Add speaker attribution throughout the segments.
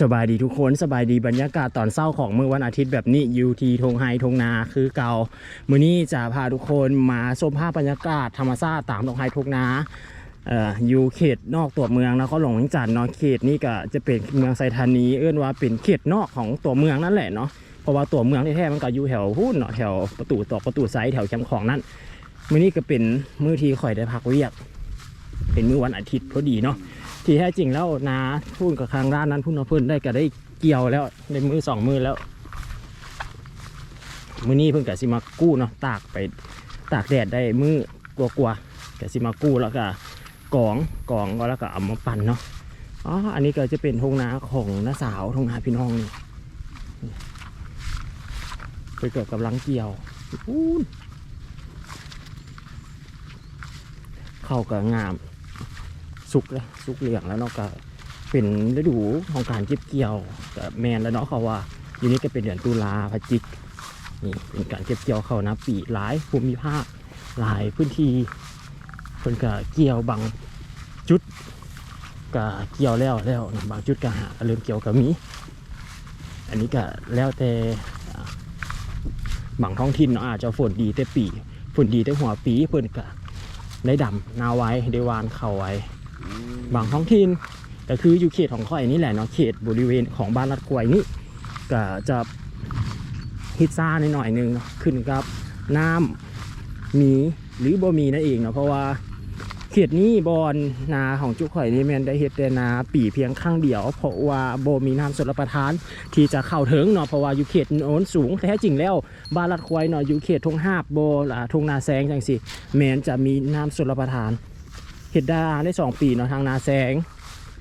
Speaker 1: สบายดีทุกคนสบายดีบรรยากาศตอนเศร้าของเมื้อวันอาทิตย์แบบนี้ยูทีทงไฮทงนาคือเก่ามื้อนี้จะพาทุกคนมาชมภาพบรรยากาศธรรมชาติตามทงไฮทงนาอยู่เขตนอกตัวเมืองนะก็หลงจันน์เนาะเขตนี้ก็จะเป็นเมืองไซธานีเอื้อนว่าเป็นเขตนอกของตัวเมืองนั่นแหละเนาะเพราะว่าตัวเมืองแท้ๆมันก็อยู่แถวหุ้นเนาะแถวประตูตอกประตูไซแถวแคมป์ของนั่นมื้อนี้ก็เป็นมื้อที่ข่อยได้พักเวียก เป็นมื้อวันอาทิตย์พอดีเนาะ ที่แท้จริงแล้วนาพูดกับทางร้านนั้นพูดมาเพิ่นได้ก็ได้เกี่ยวแล้วในมือสองมือแล้วมือนี้เพิ่นกับสิมากู้เนาะตากไปตากแดดได้มือกลัวกลัวๆกับสิมากู้แล้วก็กองกองก็แล้วก็เอามาปั่นเนาะอ๋ออันนี้ก็จะเป็นทงนาของน้าสาวทงนาพี่น้องนี่เพิ่นเกิดกำลังเกี่ยวอู้นเข้ากับงาม สุกแล้วสุกเหลืองแล้วเนาะก็เป็นฤดูของการเก็บเกี่ยวกับแมนแล้วเนาะเขาว่าอยู่นี้ก็เป็นเดือนตุลาพฤศจิกนี่เป็นการเก็บเกี่ยวเขานะปีหลายภูมิภาคหลายพื้นที่เพิ่นก็เกี่ยวบางจุดก็เกี่ยวแล้วแล้วบางจุดก็หาเริ่มเกี่ยวก็มีอันนี้ก็แล้วแต่บางท้องถิ่นเนาะอาจจะฝนดีแต่ปีฝนดีแต่หัวปีเพิ่นก็ได้ดำนาไว้ได้วานเข่าไว้ บางท้องถิ่นก็คืออยู่เขตของข่อยนี่แหละเนาะเขตบริเวณของบ้านลัดกวยนี่ก็จะฮิตซ่าในหน่อยหนึงเนาะขึ้นกับน้ำมีหรือบ่มีนั่นเองเนาะเพราะว่าเขตนี้บอนนาของจุกข่อยนี่แมนได้เฮ็ดแต่นาปีเพียงข้างเดียว เพราะว่าบ่มีน้ำสลประทาน ที่จะเข้าถึงเนาะเพราะว่าอยู่เขตโน้นสูงแท้จริงแล้วบ้านลัดควายเนาะอยู่เขตทงห้าบโบอ่ทงนาแซงจังสิแมนจะมีน้ำสลประทาน เห็ดดาได้สองปีเนาะทางนาแซง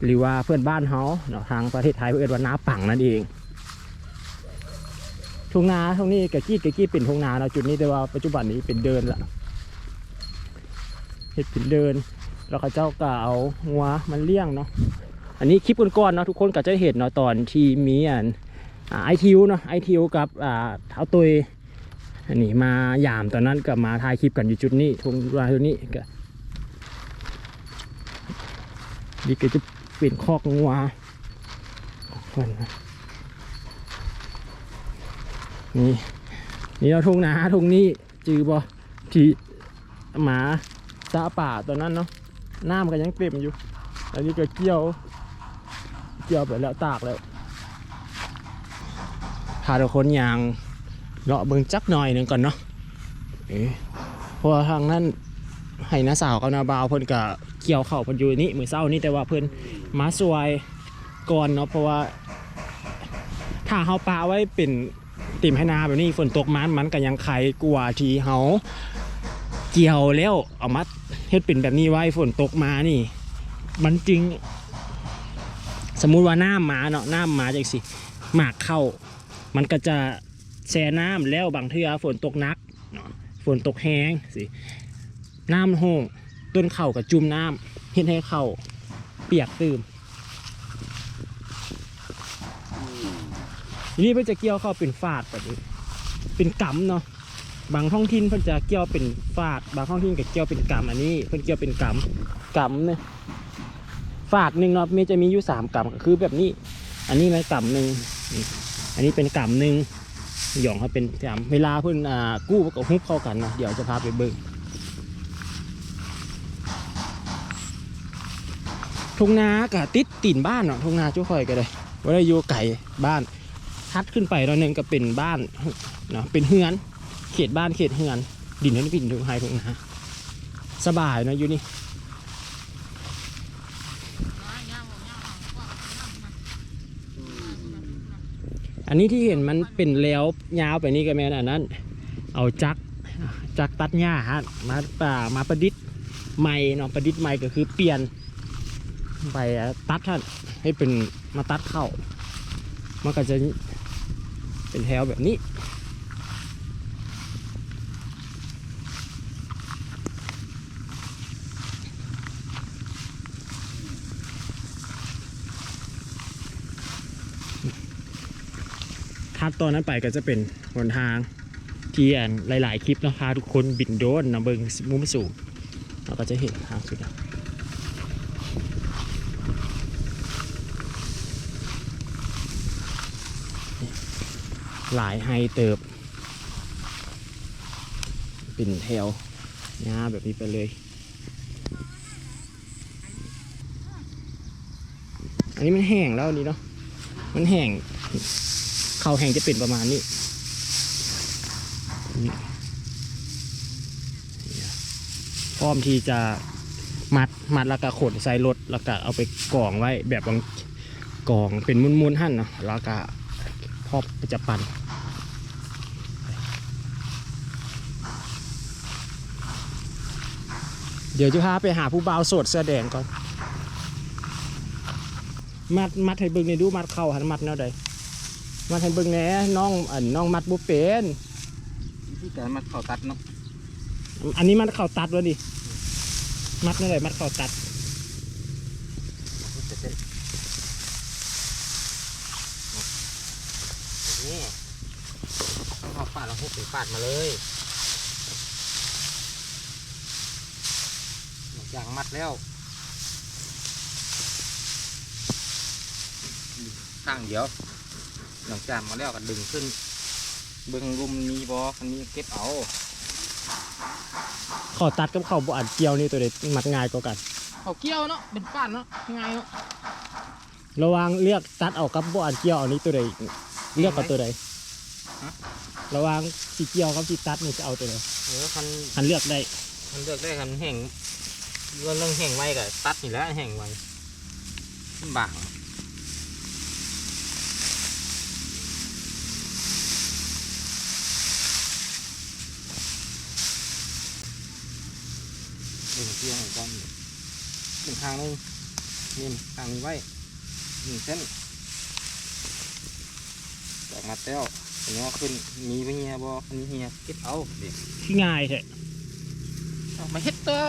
Speaker 1: หรือว่าเพื่อนบ้านเขาเนาะทางประเทศไทยเพื่อนว่านาปังนั่นเองทุ่งนาตรงนี้กะกี้กะกี้เป็นทุ่งนาเนาะจุดนี้แต่ว่าปัจจุบันนี้เป็นเดินละเห็ดเป็นเดิน แล้วเขาเจ้าก็เอางัวมันเลี้ยงเนาะอันนี้คลิปก่อนๆเนาะทุกคนก็จะเห็นเนาะตอนที่มีอันไอทิวเนาะไอทิวกับอ่าเท้าตุยอันนี้มายามตอนนั้นก็มาถ่ายคลิปกันอยู่จุดนี้ทุ่งนาจุดนี้ก็ นี่ก็จะเป็นคอกงัวก่อนนะนี่นี่เราทุ่งนาทุ่งนี้จือบ่ที่หมาซาป่าตัวนั้นเนาะน้ำก็ยังเต็มอยู่อันนี้ก็เกี่ยว เกี่ยวไปแล้วตากแล้วพาทุกคนยางเลาะเบิงจักหน่อยหนึ่งก่อนเนาะเอ๊ะเพราะทางนั้นให้น้าสาวกับน้าบ่าวเพิ่นก็ เกี่ยวเข่าวเพิ่นอยู่นี่มือเศร้านี่แต่ว่าเพิ่นมาสวยก่อนเนาะเพราะว่า ถ้าเฮาปาไว้เป็นติ่มให้นาแบบนี้ฝนตกมันมันก็ยังไขกว่าทีเฮาเกี่ยวแล้วเอามาเฮ็ดเป็นแบบนี้ไว้ฝนตกมานี่ มันจริง สมมุติว่าน้ำมาเนาะน้ำมาจังสิหมากเข้า มันก็จะแช่น้ำแล้วบางเทื่อฝนตกนักฝนตกแห้งสิน้ำห้ง ต้นเข่ากับจุ่มน้ำเฮ็ดให้เข่าเปียกตื่มทีนี้เพื่อจะเกี่ยวเข้าเป็นฝาดแบบนี้เป็นกำเนาะบางท้องถิ่นเพิ่นจะเกี่ยวเป็นฝาด บางท้องถิ่นก็เกี่ยวเป็นกำอันนี้เพิ่นเกี่ยวเป็นกำกำเนี่ยฝาดหนึ่งเนาะมีจะมีอยู่สามกำก็คือแบบนี้ อันนี้มันกำหนึ่งอันนี้เป็นกำหนึ่งหย่องเขาเป็นกำเวลาเพิ่นอ่ากู้กับฮุบเข้ากันนะเดี๋ยวจะพาไปเบิ่ง งนากับติดตีนบ้านเนาะทุ่งนาจุ้ข่อยก็เลยว่าได้อยู่ไก่บ้านทัดขึ้นไปเราหนึ่งก็เป็นบ้านเนาะเป็นเฮือน เขตบ้านเขตเฮือน ดินนั้นเป็นทุ่งไฮทุ่งนาสบายเนาะอยู่นี่อันนี้ที่เห็นมันเป็นแล้วยาวไปนี่ก็แม่นอันนั้น เอาจักจักตัดหญ้าฮะมาป่ามาประดิษฐ์ใหม่เนาะประดิษฐ์ใหม่ก็คือเปลี่ยน ไปตัดท่านให้เป็นมาตัดเข้า มันก็จะเป็นแถวแบบนี้ ทัดตอนนั้นไปก็จะเป็นหนทางที่อันหลาย ๆ คลิปนะพาทุกคนบินโดนนะเบิงมุมสูงเราก็จะเห็นทางสุดแล้ หลายไฮเติบเป็นแถวหญ้าแบบนี้ไปเลย อันนี้มันแห้งแล้วนี้เนาะมันแห้งเขาแห้งจะเป็นประมาณนี้นี่พร้อมที่จะมัดมัดแล้วก็ขนใส่รถแล้วก็เอาไปกองไว้แบบบางกองเป็นมุนๆหั่นเนาะแล้วก็พอจะปั่น เดี๋ยวจะพาไปหาผู้บ่าวโสดเสื้อแดงก่อน มัดมัดให้เบิ่งในอยดูมัดเข้าหันมัดแนวใดมัดให้เบิ่งแหน่น้องอันน้องมัดบ่เป็น
Speaker 2: วิธีการมัดเข่าตัดเนาะ
Speaker 1: อันนี้มัดเข้าตัดวะดิมัดแนวใดมัดเข้าตัด
Speaker 2: จะเป็นนี่ต้องเอาปาดเราหุบถึงปาดมาเลย หลังจากมัดแล้วตั้งเดี๋ยว หลังจากมาแล้วก็ดึงขึ้น เบิ้งรุมมีบอคันนี้เก็บเอา
Speaker 1: เข้าตัดกับเข้าบ่อันเกี่ยวนี่ตัวใดมัดง่ายกว่ากัน
Speaker 2: เขาเกี่ยวเนาะเป็นปาดเนาะง่ายเนาะ
Speaker 1: ระหวังเลือกตัดเอากับบ่อันเกี่ยวอันนี้ตัวใดเลือกกับตัวใด
Speaker 2: ฮะ
Speaker 1: ระหวังสิเกี่ยวกับสิตัดนี่จะเอาตัวใด
Speaker 2: เออคัน
Speaker 1: อันเลือกได้
Speaker 2: มันเลือกได้คันแห่ง เรื่องเรื่องแห่งไว้กับตัดนี่แล้วแห่งไว้บางดึงเตียงก่อนดึงข้างนึงนี่ข้างนี้ไว้หนึ่งเส้นดอกมาเต้วเงาขึ้นมีไปเฮียบอคันนี้เฮียเก็บเอาด็ก
Speaker 1: คือง่ายแท้
Speaker 2: เอามาเฮ็ดตัว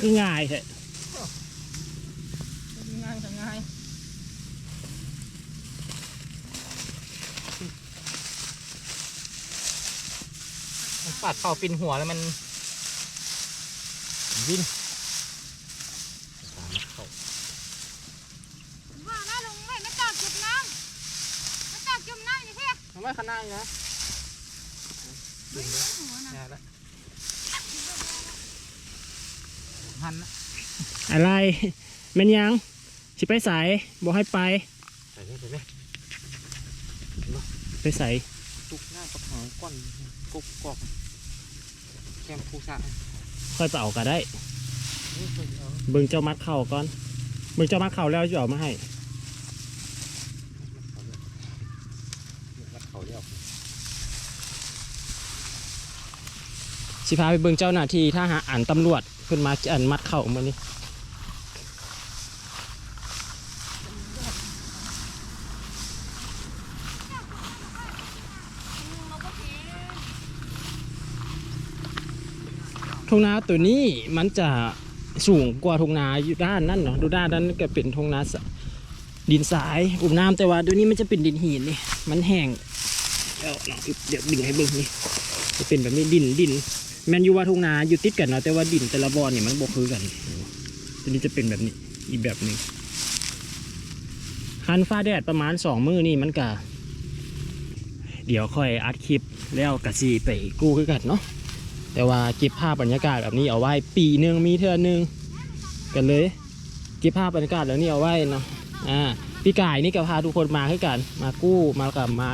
Speaker 1: คือง่ายแท้
Speaker 2: ง่ายง่ายมันปาดเข่าปินหัวแล้วมันวินตามเข้า
Speaker 3: ว่านะลุงไม่ไม่ต้องจุ่มน้ำไม่ต้องจุ่มน้ำอย่างเงี้ย
Speaker 2: ทำไมขนาดนี้นะดึงแล้ว
Speaker 3: หัวนะ
Speaker 2: แน่ละหันนะ
Speaker 1: อะไรแม่นยังสิไปใส่บ่ให้ไป
Speaker 2: ใส่นี่ใส่นี่
Speaker 1: ไปใส่
Speaker 2: ตุกหน้าประถังก้อนกุกกอกแคมพูซ่า
Speaker 1: ค่อยไปเอาก็ได้
Speaker 2: นี่เคยเอา
Speaker 1: เบิ่งเจ้ามัดเข่าก่อนเบิ่งเจ้ามัดเข่าแล้วจะเอามาให้
Speaker 2: วัดเขาเรียก
Speaker 1: สิพาไปเบิ่งเจ้าหน้าที่ถ้าหาอ่านตำรวจ ขึ้นมาอันมัดเข่ามานี่ทุ่งนาตัวนี้มันจะสูงกว่าทุ่งนาอยู่ด้านนั้นเนาะดูด้านนั้นก็เป็นทุ่งนาดินทรายอุ้มน้ำแต่ว่าตัวนี้มันจะเป็นดินหินนี่มันแห้งเอาเนาะเดี๋ยวดึงให้เบิ่งนี่จะเป็นแบบนี้ดินดิน แมนยูว่าทุ่งนาอยู่ติดกันเนาะแต่ว่าดินแต่ละบอนนี่ยมันบกคือกันตัวนี้จะเป็นแบบนี้อีกแบบหนึ่งคันฟ้าแดดประมาณสองมือนี่มันกะเดี๋ยวค่อยอัดคลิปแล้วกะซีไปกู้คือกันเนาะแต่ว่าเก็บภาพบรรยากาศแบบนี้เอาไว้ปีหนึ่งมีเท่านึงกันเลยเก็บภาพบรรยากาศแล้วนี่เอาไว้เนาะอ่าพี่กายนี่ก็พาทุกคนมาคือกัน มากู้มากับมา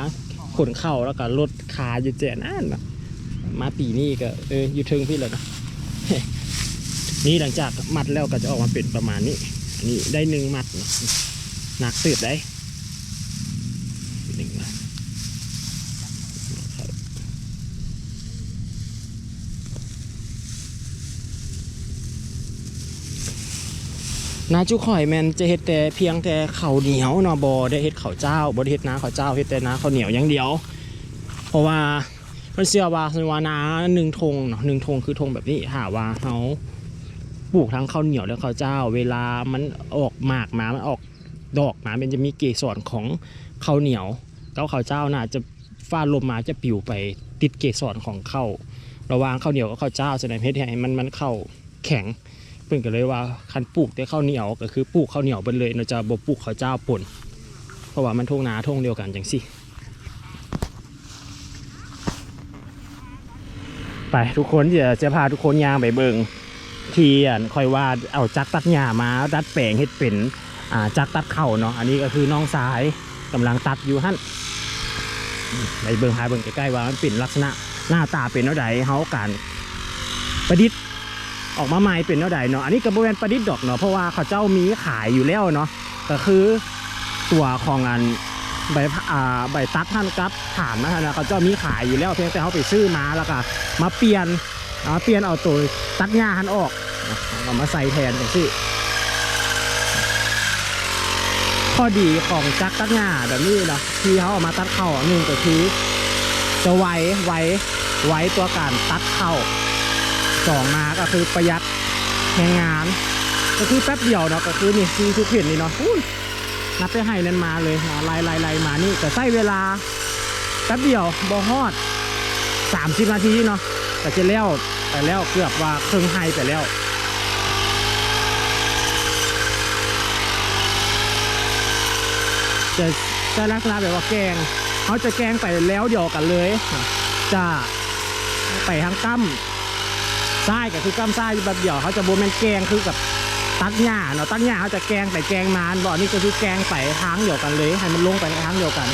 Speaker 1: ขนเข่าแล้วก็ลดขาอยู่เจนั่นเนาะ มาปีนี้ก็เอออยู่เทึงพี่แล้วนะนี่หลังจากมัดแล้วก็จะออกมาเป็นประมาณนี้อันนี้ได้หนึ่งมัดหนักสืบได้หนึ่งมัดนาจุข่อยแมนจะเฮ็ดแต่เพียงแต่ข้าวเหนียวนาะบอได้เฮ็ดข้าวเจ้าบ่ได้เฮ็ดนาข้าวเจ้าเฮ็ดแต่นาข้าวเหนียวอย่างเดียว เพราะว่า มันเชื่อว่าสมวานาหนึ่งธงเนาะหนึ่งธงคือธงแบบนี้หาว่าเขาปลูกทั้งข้าวเหนียวและข้าวเจ้า เวลามันออกหมากมามันออกดอกมามันจะมีเกสรของข้าวเหนียวเก้าข้าวเจ้าน่าจะฟ้าลมมาจะปิวไปติดเกสรของข้าวระวางข้าวเหนียวกับข้าวเจ้าแสดงเพชรให้มันมันเข้าแข็งเพิ่นก็เลยว่าคันปลูกแต่ข้าวเหนียวก็คือปลูกข้าวเหนียวไปเลยเราจะบ่ปลูกข้าวเจ้าป่นเพราะว่ามันทงนาทงเดียวกันจังสิ ไปทุกคนเดี๋ยวจะพาทุกคนยางไปเบิงที่อันคอยว่าเอาจักตัดหญ้ามาดัดแปลงเฮ็ดเป็นอ่าจักตัดเข่าเนาะอันนี้ก็คือน้องสายกำลังตัดอยู่หั่นไปเบิงหาเบิงใกล้ๆว่ามันเป็นลักษณะหน้าตาเป็นเท่าใดเฮาการประดิษฐ์ออกมาใหม่เป็นเท่าใดเนาะอันนี้ก็บ่แม่นประดิษฐ์ดอกเนาะเพราะว่าเขาเจ้ามีขายอยู่แล้วเนาะก็คือตัวของอัน ใบอ่าใบตัดท่านกับฐานนะฮะนะเขาเจ้ามีขายอยู่แล้วเพียงแต่เขาไปซื้อมาแล้วก็มาเปลี่ยนเอามาเปลี่ยนเอาตัวตัดหญ้าหันออกเอามาใส่แทนอย่างที่ข้อดีของจักรตัดหญ้าแบบนี้เนาะที่เขาเอามาตัดเข้าหนึ่งก็คือจะไวไวไวตัวการตัดเข้าสองมาก็คือประหยัดแรงงาน ก็คือแป๊บเดียวเนาะก็คือนี่ที่ทุกเห็นนี่เนาะ นับไปให้นั่นมาเลยนะไล่ไล่ไล่มานี่แต่ใช้เวลาแป๊บเดียวบอฮอด 30 นาทีเนาะแต่จะแล้วแต่แล้วเกือบว่าครึ่งไฮไปแล้วจะจะลักษณะแบบว่าแกงเขาจะแกงไปแล้วเดียวกันเลย จะไปทางกั้มซ้ายก็คือกั้มซ้ายแบบเดียวเขาจะโบแมนแกงคือกับ ตัดหญ้าเนาะตัดหญ้าเขาจะแกงไปแกงมาบ่อนี่ก็คือแกงไปทางเดียวกันเลย ให้มันลงไปในทางเดียวกัน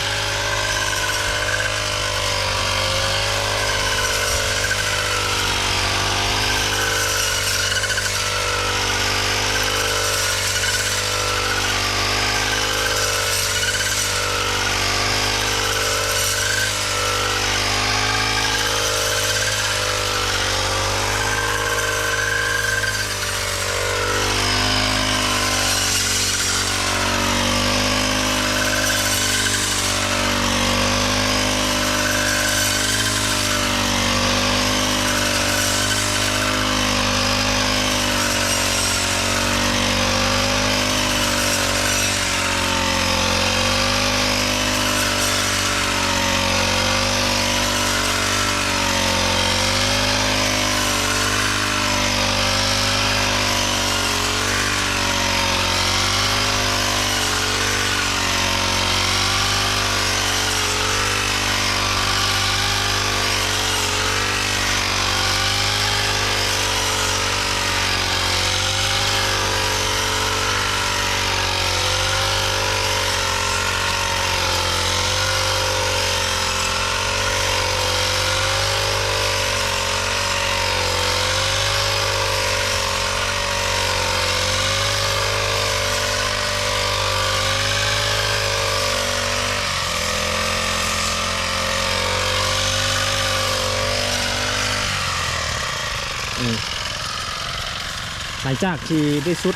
Speaker 1: ลังจากที่ได้สุด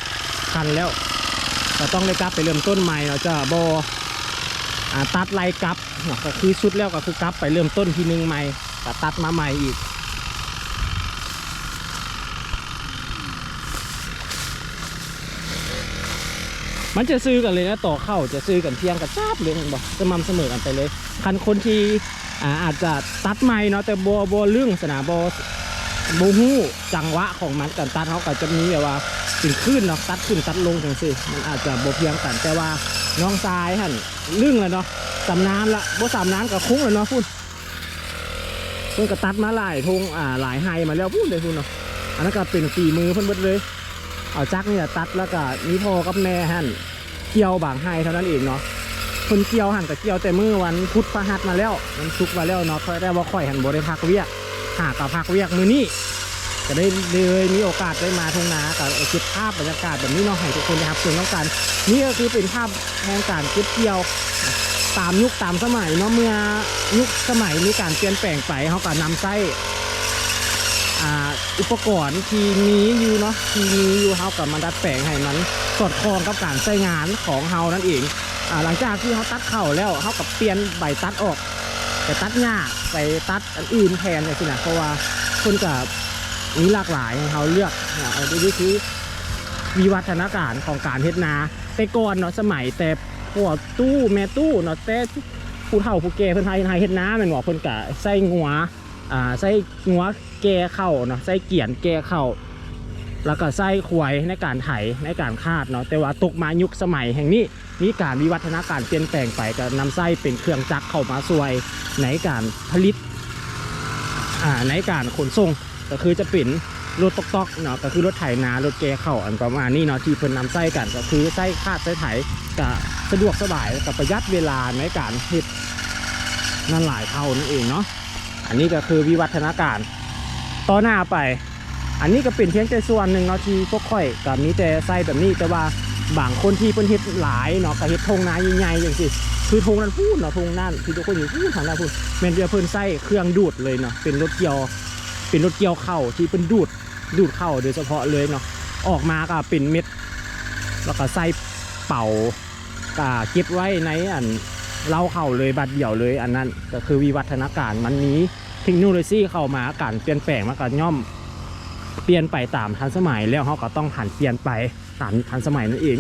Speaker 1: คันแล้วเราต้องได้กลับไปเริ่มต้นใหม่เราจะบอตัดไล่กลับก็คือสุดแล้วก็คือกลับไปเริ่มต้นทีนึงใหม่ก็ตัดมาใหม่อีกมันจะซื้อกันเลยนะต่อเข้าจะซื้อกันเที่ยงกับจ้าบเลยเห็นบอกสม่ำเสมอกันไปเลย คันคนที่อาอาจจะตัดใหม่เนาะแต่บัวบัวเรื่องสนามบอ บูฮู้จังหวะของมันกันตัดเขาก็จะมีแบบว่าถึงขึ้นเนาะตัดขึ้นตัดลงจังสิมันอาจจะโบเพียงกันแต่ว่าน้องทรายหันลึ่งแล้วเนาะสำนานละโบสำนานกับคุ้งแล้วเนาะพูดเพิ่นก็ตัดมาหลายทงอ่าหลายไฮมาแล้วพูดเลยพูดเนาะอันนั้นก็เป็นฝีมือเพิ่นเบิดเลย เอาจักนี่แหละตัดแล้วก็มีพอกับแม่หันเกี่ยวบางไฮเท่านั้นเองเนาะคนเกี่ยวหันกับเกี่ยวแต่มือวันพุธพฤหัสมาแล้วมันชุกมาแล้วเนาะค่อยได้ว่าค่อยหันโบได้พักเวียก หากับพักเวียกมือนี้ก็ได้เลยมีโอกาสได้มาทุ่งนากับเก็บภาพบรรยากาศแบบนี้เนาะให้ทุกคนนะครับส่วนต้องการนี่ก็คือเป็นภาพแห่งการเก็บเกี่ยวตามยุคตามสมัยเนาะเมื่อยุคสมัยมีการเปลี่ยนแปลงไปเขาก็นำไส้อ่าอุปกรณ์ที่มีอยู่เนาะที่มีอยู่เขากับมันดัดแปลงให้มันสอดคล้องกับการใช้งานของเฮานั่นเองอหลังจากที่เขาตัดเข่าแล้วเขากับเปลี่ยนใบตัดออกแต่ตัดหญ้า ไปตัดอันอื่นแทนเลยสินะเพราะว่าคนกับมีหลากหลายเขาเลือกนะอันนี้คือวิวัฒนาการของการเฮ็ดนา แต่ก่อนเนาะสมัยแต่พวกตู้แม่ตู้เนาะแต่ผู้เฒ่าผู้แก่เพิ่นไทยเฮ็ดนาแม่นบ่เพิ่นก็ใส่งัวอ่าใส่งัวแก่เข้าเนาะใส่เกียนแก่เข้าแล้วก็ใส่ควยในการไถในการคาดเนาะแต่ว่าตกมายุคสมัยแห่งนี้ มีการวิวัฒนาการเปลี่ยนแปลงไปก็นำไส้เป็นเครื่องจักรเข้ามาช่วยในการผลิตอ่าในการขนส่งก็คือจะเป็นรถตอกๆเนาะก็คือรถไถนารถแกเข้าอันประมาณนี้เนาะที่เพิ่นนำไส้กันก็คือไส้คาดไส้ไถก็สะดวกสบายกับประหยัดเวลาในการเฮ็ดนั่นหลายเท่านั่นเองเนาะอันนี้ก็คือวิวัฒนาการต่อหน้าไป อันนี้ก็เป็นเพียงแต่ส่วนหนึ่งเนาะที่พวกข่อยก็มีแต่ไส้แบบนี้แต่ว่า บางคนที่เพิ่นเฮ็ดหลายเนาะก็เฮ็ดทงนาใหญ่ๆอย่างสิคือทงนั้นพูดเนาะทงนั่นที่ทุกคนอยู่พูดทางนั้นพูดแมนเดียเพิ่นไส้เครื่องดูดเลยเนาะเป็นรถเกี่ยว เป็นรถเกี่ยวเข้าที่เป็นดูดดูดเข้าโดยเฉพาะเลยเนาะออกมาก็เป็นเม็ด แล้วก็ใส่เป่ากาเก็บไว้ในอันเล่าเข้าเลยบัดเดี่ยวเลย อันนั้นก็คือวิวัฒนาการมันมีเทคโนโลยีเข้ามาการเปลี่ยนแปลงมันก็ย่อม เปลี่ยนไปตามทันสมัยแล้วเขาก็ต้องหันเปลี่ยนไป สันทันสมัยนั่นเอง